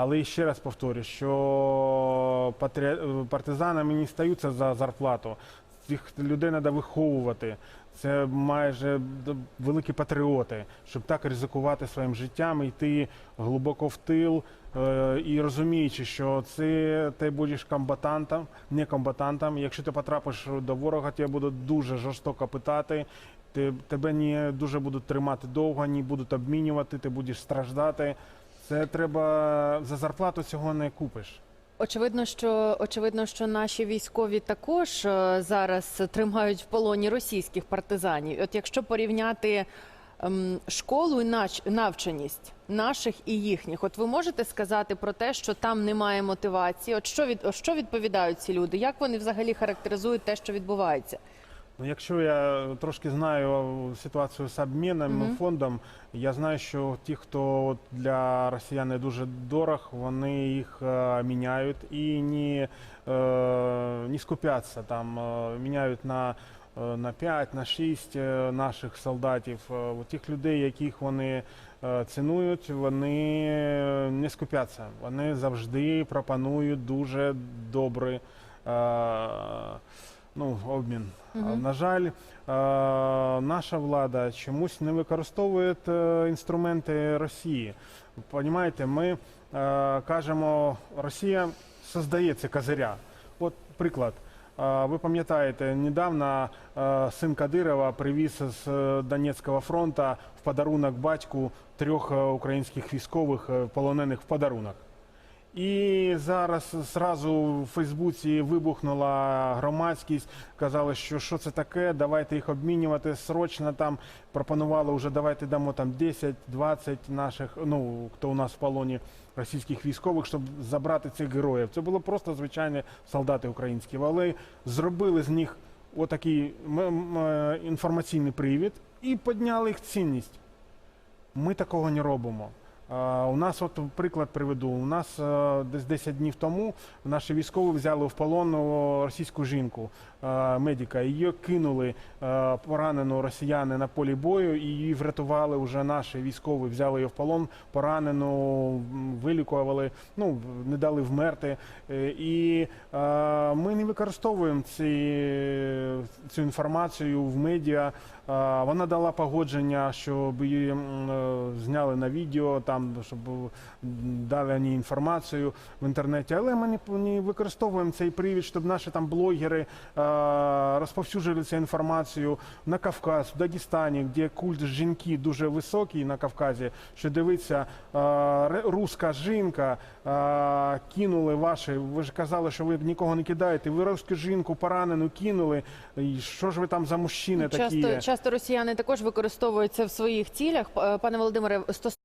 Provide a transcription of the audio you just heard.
Але ще раз повторю, що патрі- партизанами не стаються за зарплату. Цих людей треба виховувати. Це майже великі патріоти, щоб так ризикувати своїм життям, йти глибоко в тил е, і розуміючи, що це ти будеш комбатантом, не комбатантом. Якщо ти потрапиш до ворога, тебе будуть дуже жорстоко питати. Ти, тебе не дуже будуть тримати довго, не будуть обмінювати, ти будеш страждати. Це треба за зарплату цього не купиш. Очевидно, що очевидно, що наші військові також е, зараз тримають в полоні російських партизанів. От якщо порівняти ем, школу і нач- навченість наших і їхніх, от ви можете сказати про те, що там немає мотивації? От що від що відповідають ці люди? Як вони взагалі характеризують те, що відбувається? Ну, якщо я трошки знаю ситуацію з обміном Мгм. фондом, я знаю, що ті, хто от для росіян не дуже дорог, вони їх е, міняють і не, е, не скупяться там, е, міняють на. е, На 5, на 6 е, наших солдатів, Е, от тих людей, яких вони е, цінують, вони не скупяться. Вони завжди пропонують дуже добрий е, ну, обмін. А, На жаль, наша влада чомусь не використовує е, інструменти Росії. Понімаєте, ми е, кажемо, Росія создає ці козиря. От приклад. Ви пам'ятаєте, недавно е, син Кадирова привіз з Донецького фронту в подарунок батьку трьох українських військових полонених в подарунок. І зараз зразу в Фейсбуці вибухнула громадськість, казали, що що це таке, давайте їх обмінювати срочно там. Пропонували вже давайте дамо там 10-20 наших, ну хто у нас в полоні російських військових, щоб забрати цих героїв. Це було просто звичайні солдати українські, але зробили з них отакий е, інформаційний привід і підняли їх цінність. Ми такого не робимо. У нас, от приклад приведу. У нас е, десь 10 днів тому наші військові взяли в полон російську жінку, е, медика. Її кинули е, поранену росіяни на полі бою, і її врятували вже наші військові. Взяли її в полон, поранену, вилікували, ну не дали вмерти. І ми не використовуємо ці, цю інформацію в медіа. Вона дала погодження, щоб її зняли на відео, там щоб дали вони інформацію в інтернеті. Але ми не, використовуємо цей привід, щоб наші там блогери е, розповсюджували цю інформацію на Кавказ, в Дагестані, де культ жінки дуже високий на Кавказі. Що дивиться, е, ре- жінка е, кинули ваші. Ви ж казали, що ви нікого не кидаєте. Ви руську жінку поранену кинули. І що ж ви там за мужчини такі? Часто часто росіяни також використовують це в своїх цілях. Пане Володимире, стосовно